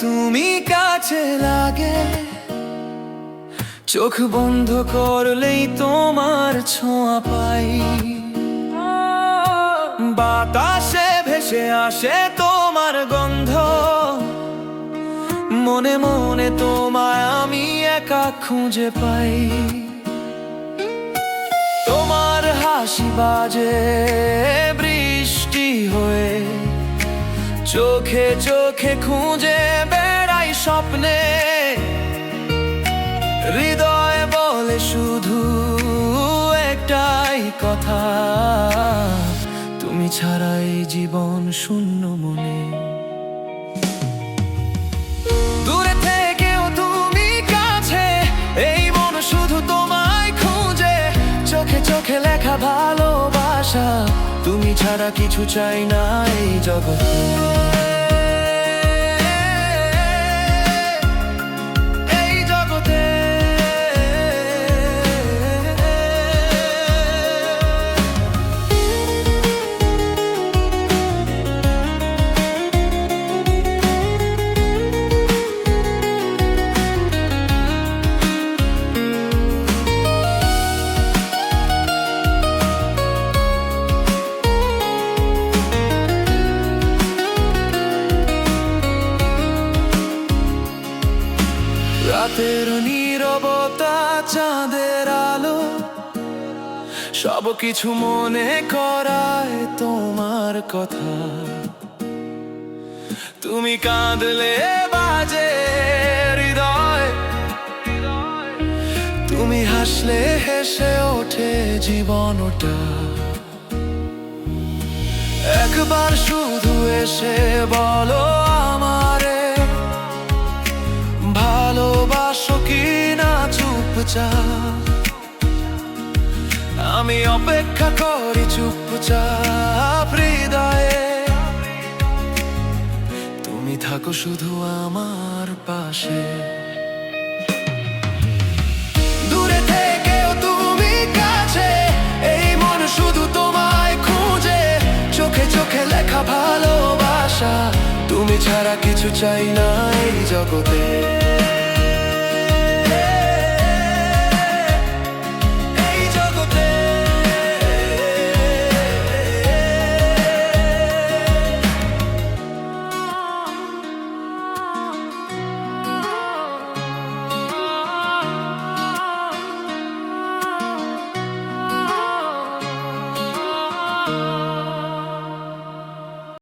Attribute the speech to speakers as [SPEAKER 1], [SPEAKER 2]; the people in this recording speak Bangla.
[SPEAKER 1] তুমি কাছে লাগে। চোখ বন্ধ করলেই তোমার ছোঁয়া পাই। বাতাসে ভেসে আসে তোমার গন্ধ। মনে মনে তোমায় আমি একা খুঁজে পাই। তোমার হাসি বাজে, বৃষ্টি হয়ে চোখে চোখে খুঁজে বেড়াই স্বপ্নে। হৃদয় বলে শুধু একটাই কথা, তুমি ছাড়াই জীবন শূন্য মনে। দূরে থেকেও তুমি কাছে, এই শুধু তোমায় খুঁজে। চোখে চোখে লেখা ভালোবাসা তুমি ছাড়া কিছু চাই না এই জগতে। রাতের নীরবতা, চাঁদের আলো সব কিছু মনে করায় তোমার কথা। তুমি কাঁদলে বাজে হৃদয়, তুমি হাসলে হেসে ওঠে জীবনটা। একবার শুধু এসে বলো চুপচাপ। আমি অপেক্ষা করি চুপচাপ হৃদয়ে। তুমি থাকো শুধু আমার পাশে। ভালোবাসা। তুমি ছাড়া কিছু চাই না এই জগতে।